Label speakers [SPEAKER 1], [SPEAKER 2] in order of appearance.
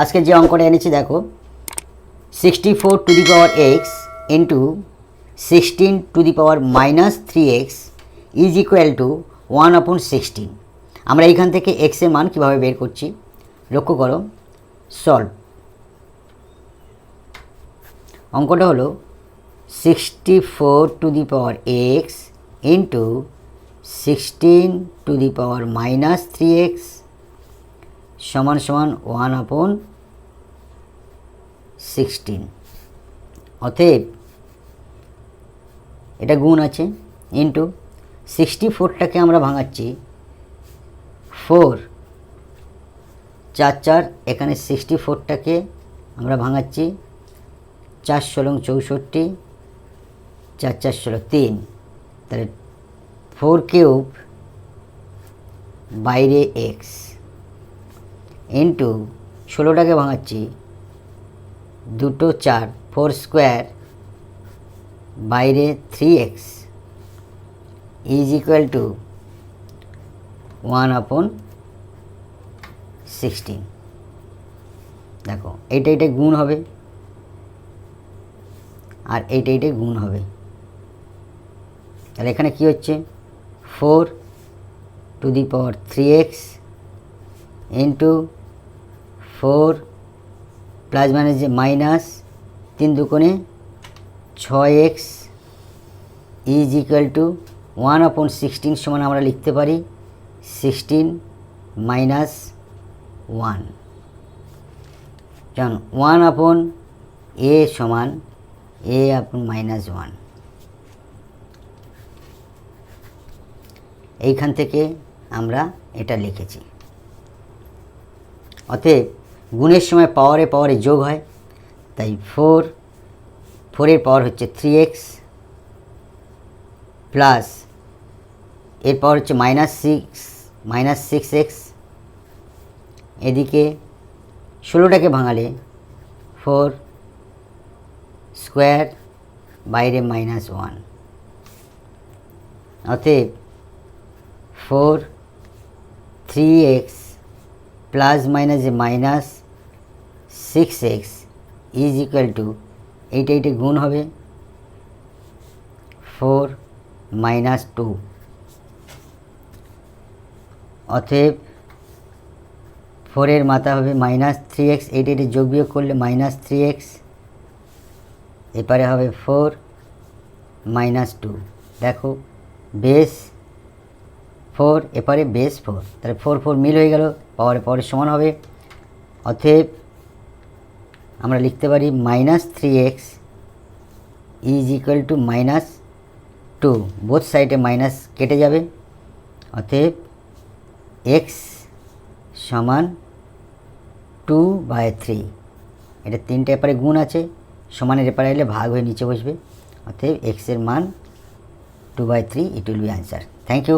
[SPEAKER 1] আজকে যে অঙ্কটা এনেছি, দেখো sixty four to the power x into sixteen to the power minus three x is equal to one upon sixteen আমরা এইখান থেকে এক্সের মান কীভাবে বের করছি? লক্ষ্য করো সলভ অঙ্কটা হলো sixty four to the power x into sixteen to the power minus three x সমান সমান ওয়ান আপন সিক্সটিন। অতএব এটা গুণ আছে ইন্টু সিক্সটি ফোরটাকে আমরা ভাঙাচ্ছি। ফোর চার চার এখানে সিক্সটি ফোরটাকে আমরা ভাঙাচ্ছি। চার ষোলো চৌষট্টি চার চার ষোলো তিন। তাহলে ফোর কিউব বাইরে এক্স ইন্টু ষোলোটাকে ভাঙাচ্ছি, দুটো চার, ফোর স্কোয়ার বাইরে three x is equal to one upon sixteen. দেখো, এইটা এটা গুণ হবে আর এইটা এইটা গুণ হবে। তাহলে এখানে কী হচ্ছে? Four to the power three x into four plus মানে যে মাইনাস তিন দুকোণে ছয় x is equal to one upon sixteen সমান আমরা লিখতে পারি সিক্সটিন মাইনাস ওয়ান। যেমন ওয়ান আপন এ সমান এ আপন মাইনাস ওয়ান। এইখান থেকে আমরা এটা লিখেছি। অতএব গুণের সময় পাওয়ারে পাওয়ারে যোগ হয়। তাই ফোর ফোরের পাওয়ার হচ্ছে থ্রি এক্স প্লাস এর পাওয়ার হচ্ছে minus six minus six x এদিকে ষোলোটাকে ভাঙালে ফোর স্কোয়ার বাইরে মাইনাস ওয়ান অতএব four three x plus minus minus six x is equal to এইটা এইটা গুণ হবে। ফোর মাইনাস টু অতএব ফোরের মাথা হবে মাইনাস থ্রি এক্স এইটা এইটা যোগ বিয়োগ করলে মাইনাস থ্রি এক্স এপারে হবে ফোর মাইনাস টু দেখো বেস ফোর এপারে বেস ফোর তাহলে ফোর ফোর মিল হয়ে গেল, পাওয়ারে পাওয়ারের সমান হবে। অতএব আমরা লিখতে পারি minus three x is equal to minus two both সাইডে মাইনাস কেটে যাবে। অতএব এক্স সমান টু বাই থ্রি এটা তিনটে এপারে গুণ আছে। সমানের এপারে এলে ভাগ হয়ে নিচে বসবে। অতএব এক্সের মান two by three it will be answer thank you